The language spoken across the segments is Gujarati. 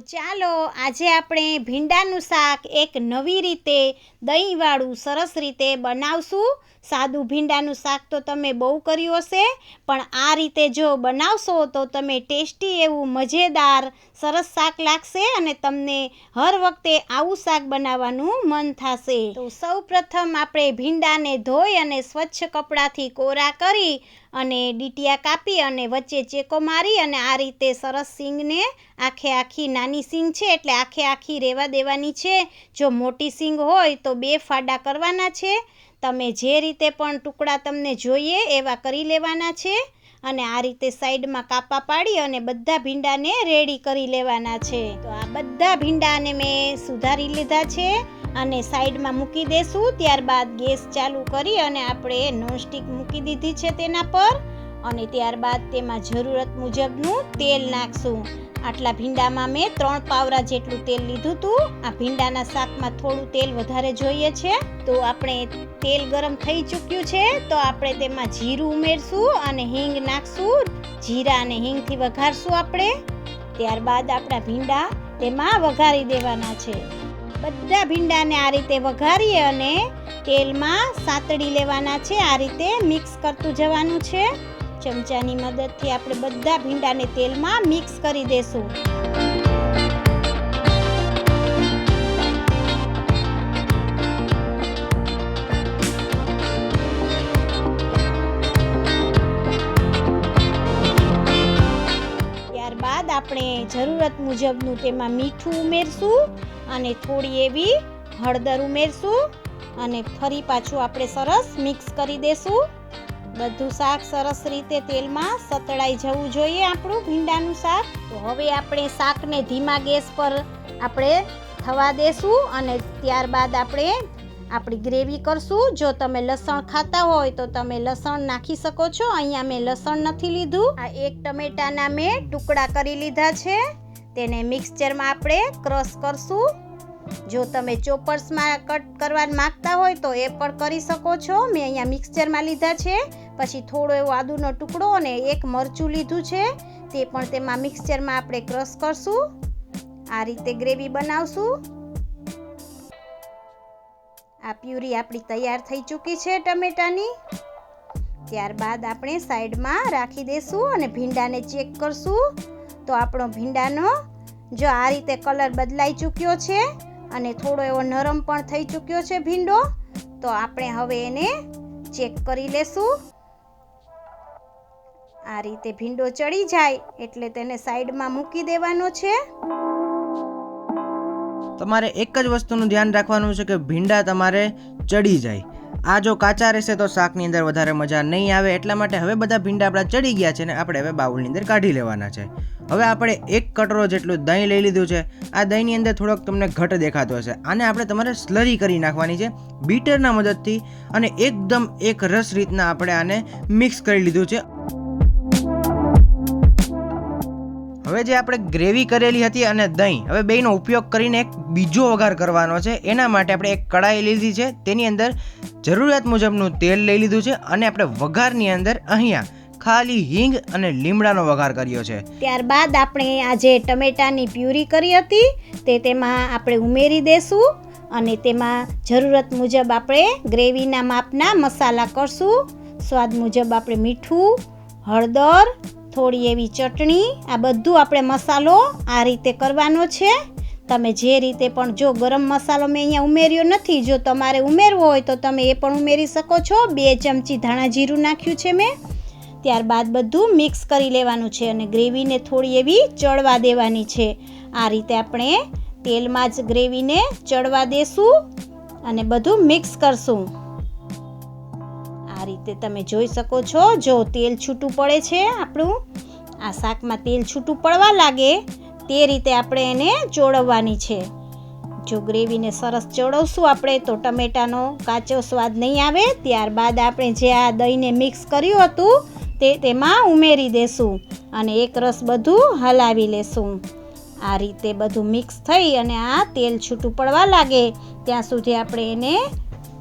ચાલો આજે આપણે ભીંડાનું શાક એક નવી રીતે દહીંવાળું સરસ રીતે બનાવશું. સાદું ભીંડાનું શાક તો તમે બહુ કર્યું હશે, પણ આ રીતે જો બનાવશો તો તમે ટેસ્ટી એવું મજેદાર સરસ શાક લાગશે અને તમને હર વખતે આવું શાક બનાવવાનું મન થશે. તો સૌ પ્રથમ આપણે ભીંડાને ધોઈ અને સ્વચ્છ કપડાથી કોરા કરી અને ડીટિયા કાપી અને વચ્ચે ચેકો મારી અને આ રીતે સરસ સિંગને આખે આખી નાની સિંગ છે, એટલે આખે આખી રહેવા દેવાની છે. જો મોટી સિંગ હોય તો બે ફાડા કરવાના છે. તમે જે રીતે પણ ટુકડા તમને જોઈએ એવા કરી લેવાના છે. અને આ રીતે સાઈડમાં કાપા પાડી અને બધા ભીંડાને રેડી કરી લેવાના છે. તો આ બધા ભીંડાને મેં સુધારી લીધા છે અને સાઈડમાં મૂકી દેશું. ત્યારબાદ ગેસ ચાલુ કરી અને આપણે નોનસ્ટિક મૂકી દીધી છે તેના પર. અને ત્યારબાદ તેમાં જરૂરત મુજબનું તેલ નાખશું. આટલા ભીંડામાં મેં ત્રણ પાવરા જેટલું તેલ લીધું હતું આ ભીંડાના શાકમાં થોડું તેલ વધારે જોઈએ છે. તો આપણે તેલ ગરમ થઈ ચૂક્યું છે, તો આપણે તેમાં જીરું ઉમેરશું અને હિંગ નાખશું. જીરા અને હિંગથી વઘારશું આપણે. ત્યારબાદ આપણા ભીંડા તેમાં વઘારી દેવાના છે. બધા ભીંડાને આ રીતે વઘારીએ અને તેલમાં સાતડી લેવાના છે, આ રીતે મિક્સ કરતું જવાનું છે. ચમચાની મદદથી આપણે બધા ભીંડાને તેલમાં મિક્સ કરી દેશું. ત્યારબાદ આપણે જરૂરત મુજબનું તેમાં મીઠું ઉમેરશું અને થોડી એવી હળદર ઉમેરશું અને ફરી પાછું આપણે સરસ મિક્સ કરી દેશું. બધું શાક સરસ રીતે તેલમાં સતળાઈ જવું જોઈએ આપણું ભીંડાનું શાક. તો હવે આપણે શાકને ધીમા ગેસ પર આપણે થવા દેશું અને ત્યારબાદ આપણે આપણી ગ્રેવી કરશું. જો તમે લસણ ખાતા હોય તો તમે લસણ નાખી શકો છો. અહીંયા મેં લસણ નથી લીધું. આ એક ટમેટાના મેં ટુકડા કરી લીધા છે. તેને મિક્સચરમાં આપણે ક્રશ કરશું. જો તમે ચોપર્સમાં કટ કરવા માગતા હોય તો એ પણ કરી શકો છો. મેં અહીંયા મિક્સચરમાં લીધા છે. પછી થોડો એવો આદુનો ટુકડો અને એક મરચું લીધું છે, તે પણ તેમાં મિક્સચરમાં આપણે ક્રશ કરશું. આ રીતે ગ્રેવી બનાવશું. આ પ્યુરી આપણી તૈયાર થઈ ચૂકી છે ટમેટાની. ત્યારબાદ આપણે સાઈડમાં રાખી દઈશું અને ભીંડાને ચેક કરશું. તો આપણો ભીંડાનો જો આ રીતે કલર બદલાઈ ચૂક્યો છે અને થોડો એવો નરમ પણ થઈ ચૂક્યો છે ભીંડો, તો આપણે હવે એને ચેક કરી લેશું. આ રીતે ભીંડો ચડી જાય એટલે તેને સાઈડમાં મૂકી દેવાનો છે. તમારે એક જ વસ્તુનું ધ્યાન રાખવાનું છે કે ભીંડા તમારે ચડી જાય. આ જો કાચા રહેશે તો શાકની અંદર વધારે મજા નહીં આવે, એટલા માટે હવે બધા ભીંડા આપણા ચડી ગયા છે ને આપણે હવે બાઉલની અંદર કાઢી લેવાના છે. હવે આપણે એક કટરો જેટલું દહીં લઈ લીધું છે, આ દહીંની અંદર થોડોક તમને ઘટ દેખાતો હશે. આને આપણે તમારે સ્લરી કરી નાખવાની છે, બીટરના મદદથી અને એકદમ એક રસ રીતના આપણે આને મિક્સ કરી લીધું છે. હવે જે આપણે ગ્રેવી કરેલી હતી અને દહીં, હવે બેનો ઉપયોગ કરીને એક બીજો વઘાર કરવાનો છે. એના માટે આપણે એક કડાઈ લીધી છે. તેની અંદર જરૂરિયાત મુજબનું તેલ લઈ લીધું છે અને આપણે વઘારની અંદર અહીંયા ખાલી હિંગ અને લીમડાનો વઘાર કર્યો છે. ત્યારબાદ આપણે આ જે ટમેટાની પ્યુરી કરી હતી. તે તેમાં આપણે ઉમેરી દેશું અને તેમાં જરૂરત મુજબ આપણે ગ્રેવીના માપના મસાલા કરશું. સ્વાદ મુજબ આપણે મીઠું, હળદર થોડી એવી ચટણી, આ બધું આપણે મસાલો આ રીતે કરવાનો છે. તમે જે રીતે પણ જો ગરમ મસાલો મેં અહીંયા ઉમેર્યો નથી, જો તમારે ઉમેરવો હોય તો તમે એ પણ ઉમેરી શકો છો. બે ચમચી ધાણા જીરું નાખ્યું છે મેં. ત્યારબાદ બધું મિક્સ કરી લેવાનું છે અને ગ્રેવીને થોડી એવી ચડવા દેવાની છે. આ રીતે આપણે તેલમાં જ ગ્રેવીને ચડવા દેશું અને બધું મિક્સ કરશું. રીતે તમે જોઈ શકો છો. જો તેલ છૂટું પડે છે આપણું, આ શાકમાં તેલ છૂટું પડવા લાગે, તે રીતે આપણે એને ચોળવવાની છે. જો ગ્રેવીને સરસ ચોળવશું આપણે, તો ટમેટાનો કાચો સ્વાદ નહીં આવે. ત્યારબાદ આપણે જે આ દહીંને મિક્સ કર્યું હતું, તે તેમાં ઉમેરી દેશું અને એક રસ બધું હલાવી લેશું. આ રીતે બધું મિક્સ થઈ અને આ તેલ છૂટું પડવા લાગે, ત્યાં સુધી આપણે એને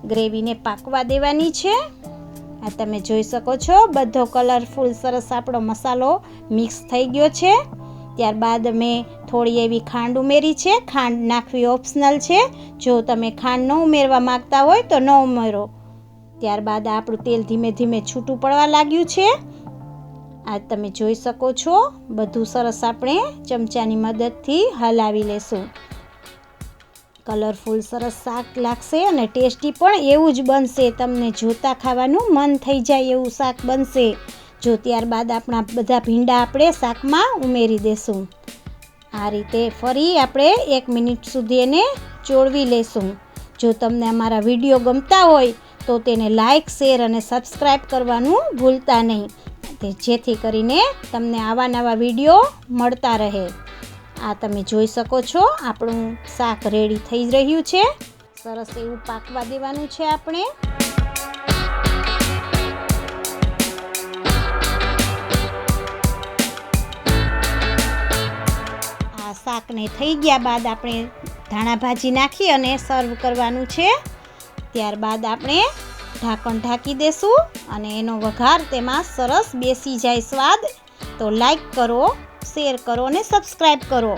ગ્રેવીને પાકવા દેવાની છે. આ તમે જોઈ શકો છો, બધો કલરફુલ સરસ આપણો મસાલો મિક્સ થઈ ગયો છે. ત્યારબાદ મેં થોડી એવી ખાંડ ઉમેરી છે, ખાંડ નાખવી ઓપ્શનલ છે. જો તમે ખાંડ ન ઉમેરવા માંગતા હોય તો ન ઉમેરો. ત્યારબાદ આપણું તેલ ધીમે ધીમે છૂટું પડવા લાગ્યું છે. આ તમે જોઈ શકો છો, બધું સરસ આપણે ચમચાની મદદથી હલાવી લેશું. કલરફુલ, સરસ શાક લાગશે અને ટેસ્ટી પણ એવું જ બનશે. તમને જોતા ખાવાનું મન થઈ જાય એવું શાક બનશે. જો ત્યારબાદ આપણા બધા ભીંડા આપણે શાકમાં ઉમેરી દેશું. આ રીતે ફરી આપણે એક મિનિટ સુધી એને ચોળવી લેશું. જો તમને અમારા વીડિયો ગમતા હોય, તો તેને લાઇક શેર અને સબસ્ક્રાઈબ કરવાનું ભૂલતા નહીં. જેથી કરીને તમને આવા નવા વીડિયો મળતા રહે. આ તમે જોઈ શકો છો, આપણું શાક રેડી થઈ રહ્યું છે. સરસ એવું પાકવા દેવાનું છે આપણે. આ શાકને થઈ ગયા બાદ આપણે ધાણા ભાજી નાખી અને સર્વ કરવાનું છે. ત્યારબાદ આપણે ઢાંકણ ઢાંકી દેશું અને એનો વઘાર તેમાં સરસ બેસી જાય સ્વાદ. તો લાઈક કરો. શેર કરો અને સબસ્ક્રાઈબ કરો.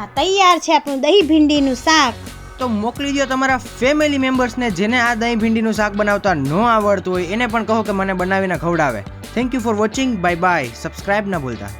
આ તૈયાર છે આપણું દહીં ભીંડીનું શાક. તો મોકલી દો તમારા ફેમિલી મેમ્બર્સને જેને આ દહીં ભીંડીનું શાક બનાવતા ન આવડતું હોય, એને પણ કહો કે મને બનાવીને ખવડાવે. Thank you for watching bye bye subscribe ના ભૂલતા.